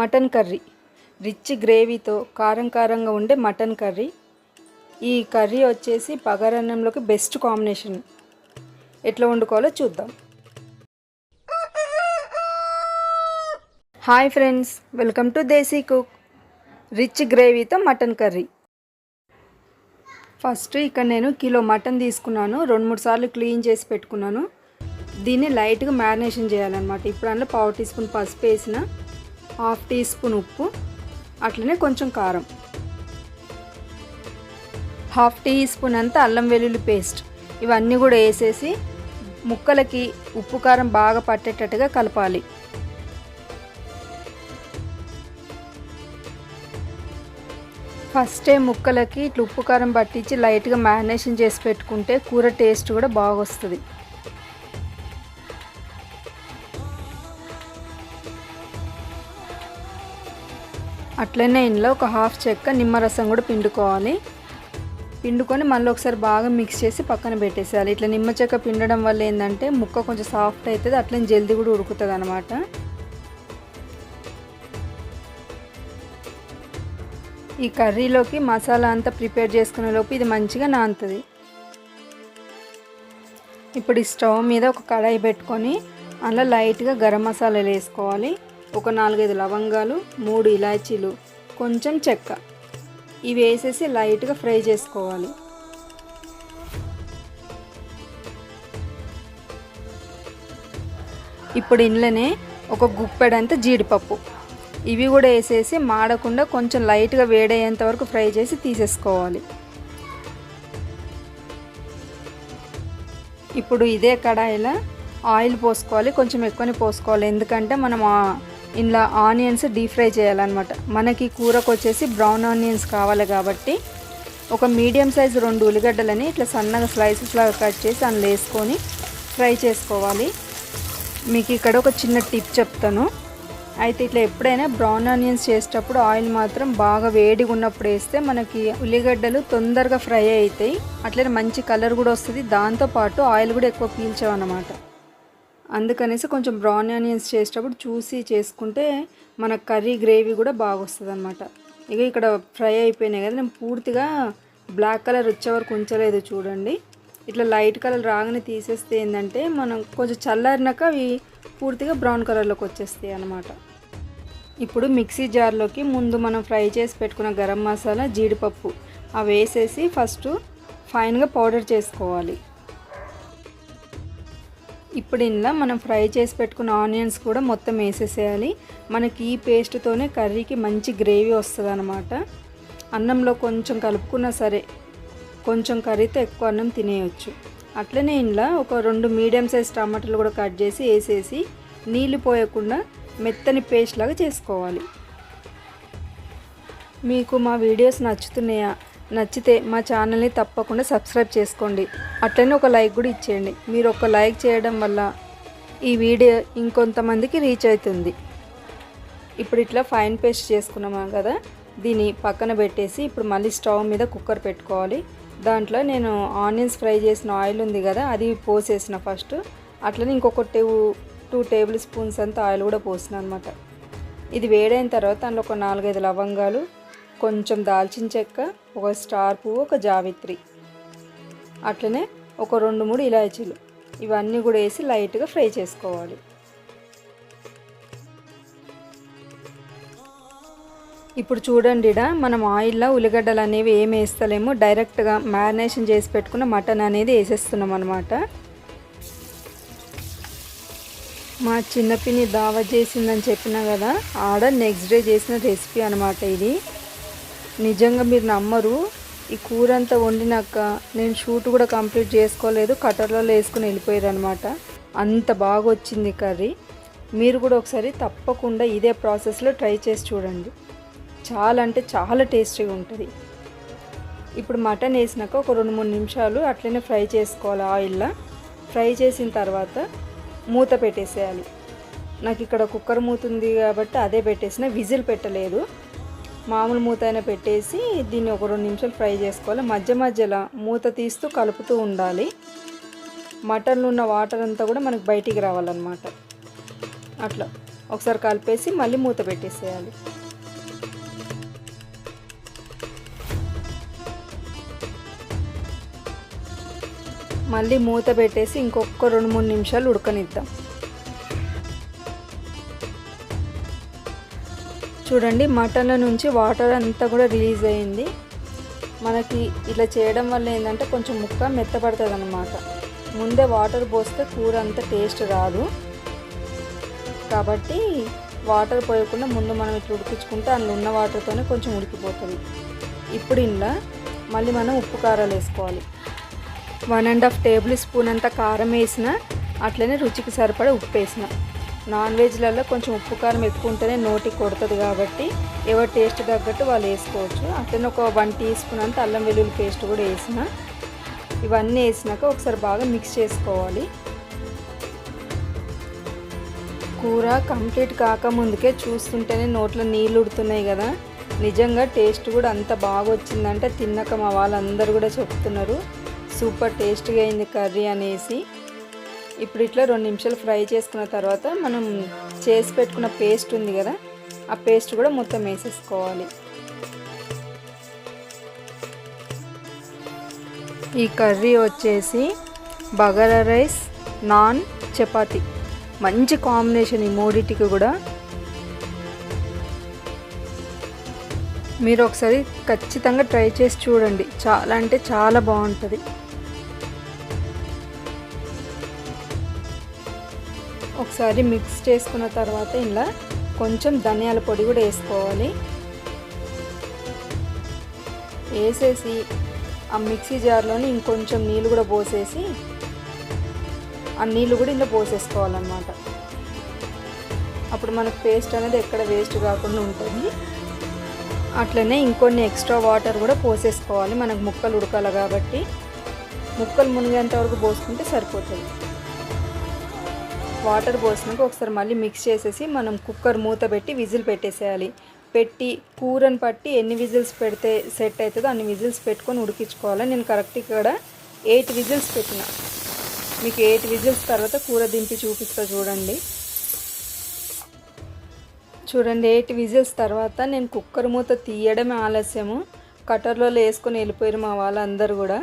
Mutton curry. Rich గ్రేవీతో కారం కారంగా ఉండే మటన్ కర్రీ. ఈ కర్రీ వచ్చేసి పగరన్నంలోకి బెస్ట్ కాంబినేషన్. ఎట్లా వండుకోవాలో చూద్దాం. Hi friends welcome to Desi cook. Rich గ్రేవీతో mutton curry. First ఇక్కడ నేను కిలో మటన్ తీసుకున్నాను. రెండు మూడు సార్లు క్లీన్ చేసి పెట్టుకున్నాను. దీన్ని లైట్గా మ్యారినేషన్ చేయాలన్నమాట. ఇప్పుడు అందులో పావు టీ స్పూన్ పసుపు వేసిన హాఫ్ టీ స్పూన్ ఉప్పు అట్లనే కొంచెం కారం. హాఫ్ టీ స్పూన్ అంతా అల్లం వెల్లుల్లి పేస్ట్. ఇవన్నీ కూడా వేసేసి ముక్కలకి ఉప్పు కారం బాగా పట్టేటట్టుగా కలపాలి. ఫస్టే ముక్కలకి ఇట్లా ఉప్పు కారం పట్టించి లైట్గా మ్యారినేషన్ చేసి పెట్టుకుంటే కూర టేస్ట్ కూడా బాగా వస్తుంది అట్లనే ఇందులో ఒక హాఫ్ చెక్క నిమ్మరసం కూడా పిండుకోవాలి. పిండుకొని మళ్ళీ ఒకసారి బాగా మిక్స్ చేసి పక్కన పెట్టేసేయాలి. ఇట్లా నిమ్మ చెక్క పిండడం వల్ల ఏంటంటే ముక్క కొంచెం సాఫ్ట్ అవుతుంది అట్లనే జల్దీ కూడా ఉడుకుతుంది అనమాట ఈ కర్రీలోకి మసాలా అంతా ప్రిపేర్ చేసుకునే లోపు ఇది మంచిగా నానుతుంది. ఇప్పుడు ఈ స్టవ్ మీద ఒక కడాయి పెట్టుకొని అందులో లైట్గా గరం మసాలాలు వేసుకోవాలి. ఒక నాలుగైదు లవంగాలు మూడు ఇలాచీలు కొంచెం చెక్క. ఇవి వేసేసి లైట్గా ఫ్రై చేసుకోవాలి. ఇప్పుడు ఇంట్లోనే ఒక గుప్పెడంత జీడిపప్పు. ఇవి కూడా వేసేసి మాడకుండా కొంచెం లైట్గా వేడయ్యేంత వరకు ఫ్రై చేసి తీసేసుకోవాలి. ఇప్పుడు ఇదే కడాయిలో ఆయిల్ పోసుకోవాలి కొంచెం ఎక్కువనే పోసుకోవాలి. ఎందుకంటే మనం ఇందులో ఆనియన్స్ డీప్ ఫ్రై చేయాలన్నమాట. మనకి కూరకు వచ్చేసి బ్రౌన్ ఆనియన్స్ కావాలి కాబట్టి ఒక మీడియం సైజు రెండు ఉల్లిగడ్డలని ఇట్లా సన్నగా స్లైసెస్ లాగా కట్ చేసి అందులో వేసుకొని ఫ్రై చేసుకోవాలి. మీకు ఇక్కడ ఒక చిన్న టిప్ చెప్తాను. అయితే ఇట్లా ఎప్పుడైనా బ్రౌన్ ఆనియన్స్ చేసేటప్పుడు ఆయిల్ మాత్రం బాగా వేడిగా ఉన్నప్పుడు వేస్తే మనకి ఉల్లిగడ్డలు తొందరగా ఫ్రై అవుతాయి. అట్లనే మంచి కలర్ కూడా వస్తుంది. దాంతోపాటు ఆయిల్ కూడా ఎక్కువ పీల్చామన్నమాట. అందుకనేసి కొంచెం బ్రౌన్ ఆనియన్స్ చేసేటప్పుడు చూసి చేసుకుంటే మన కర్రీ గ్రేవీ కూడా బాగా వస్తుంది అనమాట ఇక ఇక్కడ ఫ్రై అయిపోయినాయి కదా నేను పూర్తిగా బ్లాక్ కలర్ వచ్చే వరకు ఉంచలేదు చూడండి. ఇట్లా లైట్ కలర్ రాగానే తీసేస్తే ఏంటంటే మనం కొంచెం చల్లారినాక అవి పూర్తిగా బ్రౌన్ కలర్లోకి వచ్చేస్తాయి అనమాట ఇప్పుడు మిక్సీ జార్లోకి ముందు మనం ఫ్రై చేసి పెట్టుకున్న గరం మసాలా జీడిపప్పు అవి వేసేసి ఫస్ట్ ఫైన్గా పౌడర్ చేసుకోవాలి. ఇప్పుడు ఇందులో మనం ఫ్రై చేసి పెట్టుకున్న ఆనియన్స్ కూడా మొత్తం వేసేసేయాలి. మనకి ఈ పేస్ట్తోనే కర్రీకి మంచి గ్రేవీ వస్తుంది అనమాట అన్నంలో కొంచెం కలుపుకున్నా సరే కొంచెం కర్రీతో ఎక్కువ అన్నం తినేయచ్చు. అట్లనే ఇందులో ఒక రెండు మీడియం సైజ్ టమాటాలు కూడా కట్ చేసి వేసేసి నీళ్ళు పోయకుండా మెత్తని పేస్ట్ లాగా చేసుకోవాలి. మీకు మా వీడియోస్ నచ్చుతున్నాయా? నచ్చితే మా ఛానల్ని తప్పకుండా సబ్స్క్రైబ్ చేసుకోండి. అట్లనే ఒక లైక్ కూడా ఇచ్చేయండి. మీరు ఒక లైక్ చేయడం వల్ల ఈ వీడియో ఇంకొంతమందికి రీచ్ అవుతుంది. ఇప్పుడు ఇట్లా ఫైన్ పేస్ట్ చేసుకున్నాము కదా దీన్ని పక్కన పెట్టేసి ఇప్పుడు మళ్ళీ స్టవ్ మీద కుక్కర్ పెట్టుకోవాలి. దాంట్లో నేను ఆనియన్స్ ఫ్రై చేసిన ఆయిల్ ఉంది కదా అది పోసేసిన ఫస్ట్. అట్లనే ఇంకొక టూ టూ టేబుల్ స్పూన్స్ అంత ఆయిల్ కూడా పోసిన అనమాట ఇది వేడైన తర్వాత అందులో ఒక నాలుగైదు లవంగాలు కొంచెం దాల్చిన చెక్క ఒక స్టార్ పువ్వు ఒక జావిత్రి. అట్లనే ఒక రెండు మూడు ఇలాచీలు. ఇవన్నీ కూడా వేసి లైట్గా ఫ్రై చేసుకోవాలి. ఇప్పుడు చూడండి మనం ఆయిల్లో ఉల్లిగడ్డలు అనేవి ఏమి వేస్తలేము. డైరెక్ట్గా మ్యారినేషన్ చేసి పెట్టుకున్న మటన్ అనేది వేసేస్తున్నాం అనమాట మా చిన్నపిన్ని దావా చేసిందని చెప్పిన కదా ఆడ నెక్స్ట్ డే చేసిన రెసిపీ అనమాట ఇది. నిజంగా మీరు నమ్మరు. ఈ కూర అంతా వండినాక నేను షూట్ కూడా కంప్లీట్ చేసుకోలేదు. కటర్లలో వేసుకుని వెళ్ళిపోయారు అనమాట అంత బాగా వచ్చింది కర్రీ. మీరు కూడా ఒకసారి తప్పకుండా ఇదే ప్రాసెస్లో ట్రై చేసి చూడండి. చాలా అంటే చాలా టేస్టీగా ఉంటుంది. ఇప్పుడు మటన్ వేసినాక ఒక రెండు మూడు నిమిషాలు అట్లనే ఫ్రై చేసుకోవాలి ఆయిల్లో. ఫ్రై చేసిన తర్వాత మూత పెట్టేసేయాలి. నాకు ఇక్కడ కుక్కర్ మూత ఉంది కాబట్టి అదే పెట్టేసిన విజిల్ పెట్టలేదు. మామూలు మూత అయినా పెట్టేసి దీన్ని ఒక రెండు నిమిషాలు ఫ్రై చేసుకోవాలి. మధ్య మధ్యలో మూత తీస్తూ కలుపుతూ ఉండాలి. మటన్లో ఉన్న వాటర్ అంతా కూడా మనకు బయటికి రావాలన్నమాట. అట్లా ఒకసారి కలిపేసి మళ్ళీ మూత పెట్టేసేయాలి. మళ్ళీ మూత పెట్టేసి ఇంకొక రెండు మూడు నిమిషాలు ఉడకనిద్దాం. చూడండి మటన్ల నుంచి వాటర్ అంతా కూడా రిలీజ్ అయింది. మనకి ఇట్లా చేయడం వల్ల ఏంటంటే కొంచెం ముక్క మెత్తపడుతుంది అన్నమాట ముందే వాటర్ పోస్తే కూర అంత టేస్ట్ రాదు. కాబట్టి వాటర్ పోయకుండా ముందు మనం ఇట్లా ఉడికించుకుంటే అందులో ఉన్న వాటర్తోనే కొంచెం ఉడికిపోతుంది. ఇప్పుడు ఇంట్లో మళ్ళీ మనం ఉప్పు కారాలు వేసుకోవాలి. One and half tablespoon అంత కారం వేసిన అట్లనే రుచికి సరిపడా ఉప్పు వేసిన. నాన్ వెజ్లలో కొంచెం ఉప్పు కారం ఎక్కువ ఉంటేనే నోటికి కొడుతుంది కాబట్టి ఎవరి టేస్ట్ తగ్గట్టు వాళ్ళు వేసుకోవచ్చు. అట్లనే ఒక వన్ టీ స్పూన్ అంత అల్లం వెల్లుల్లి పేస్ట్ కూడా వేసిన. ఇవన్నీ వేసినాక ఒకసారి బాగా మిక్స్ చేసుకోవాలి. కూర కంప్లీట్ కాకముందుకే చూస్తుంటేనే నోట్లో నీళ్ళు ఉడుతున్నాయి కదా. నిజంగా టేస్ట్ కూడా అంత బాగా వచ్చిందంటే తిన్నాక మా వాళ్ళందరూ కూడా చెప్తున్నారు. సూపర్ టేస్ట్గా అయింది కర్రీ అనేసి. ఇప్పుడు ఇట్లా రెండు నిమిషాలు ఫ్రై చేసుకున్న తర్వాత మనం చేసి పెట్టుకున్న పేస్ట్ ఉంది కదా ఆ పేస్ట్ కూడా మొత్తం వేసేసుకోవాలి. ఈ కర్రీ వచ్చేసి బగారా రైస్ నాన్ చపాతి. మంచి కాంబినేషన్ ఈ మూడింటికి కూడా. మీరు ఒకసారి ఖచ్చితంగా ట్రై చేసి చూడండి. చాలా అంటే చాలా బాగుంటుంది. ఒకసారి మిక్స్ చేసుకున్న తర్వాత ఇలా కొంచెం ధనియాల పొడి కూడా వేసుకోవాలి. వేసేసి ఆ మిక్సీ జార్లోని ఇంకొంచెం నీళ్ళు కూడా పోసేసి ఆ నీళ్ళు కూడా ఇలా పోసేసుకోవాలన్నమాట. అప్పుడు మనకు పేస్ట్ అనేది ఎక్కడ వేస్ట్ కాకుండా ఉంటుంది. అట్లనే ఇంకొన్ని ఎక్స్ట్రా వాటర్ కూడా పోసేసుకోవాలి. మనకు ముక్కలు ఉడకాలి కాబట్టి. ముక్కలు మునిగేంత వరకు పోసుకుంటే సరిపోతుంది. వాటర్ పోసినాక ఒకసారి మళ్ళీ మిక్స్ చేసేసి మనం కుక్కర్ మూత పెట్టి విజిల్ పెట్టేసేయాలి. పెట్టి కూరని పట్టి ఎన్ని విజిల్స్ పెడితే సెట్ అవుతుందో అన్ని విజిల్స్ పెట్టుకొని ఉడికించుకోవాలి. నేను కరెక్ట్ ఇక్కడ ఎయిట్ విజిల్స్ పెట్టిన. మీకు ఎయిట్ విజిల్స్ తర్వాత కూర దింపి చూపిస్తా చూడండి. చూడండి ఎయిట్ విజిల్స్ తర్వాత నేను కుక్కర్ మూత తీయడమే ఆలస్యము. కటర్లో వేసుకొని వెళ్ళిపోయారు మా వాళ్ళందరూ కూడా.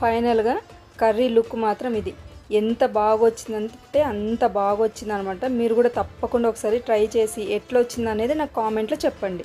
ఫైనల్గా కర్రీ లుక్ మాత్రం ఇది. ఎంత బాగా వచ్చిందంటే అంత బాగా వచ్చిందనమాట మీరు కూడా తప్పకుండా ఒకసారి ట్రై చేసి ఎట్లా వచ్చింది అనేది నాకు కామెంట్లో చెప్పండి.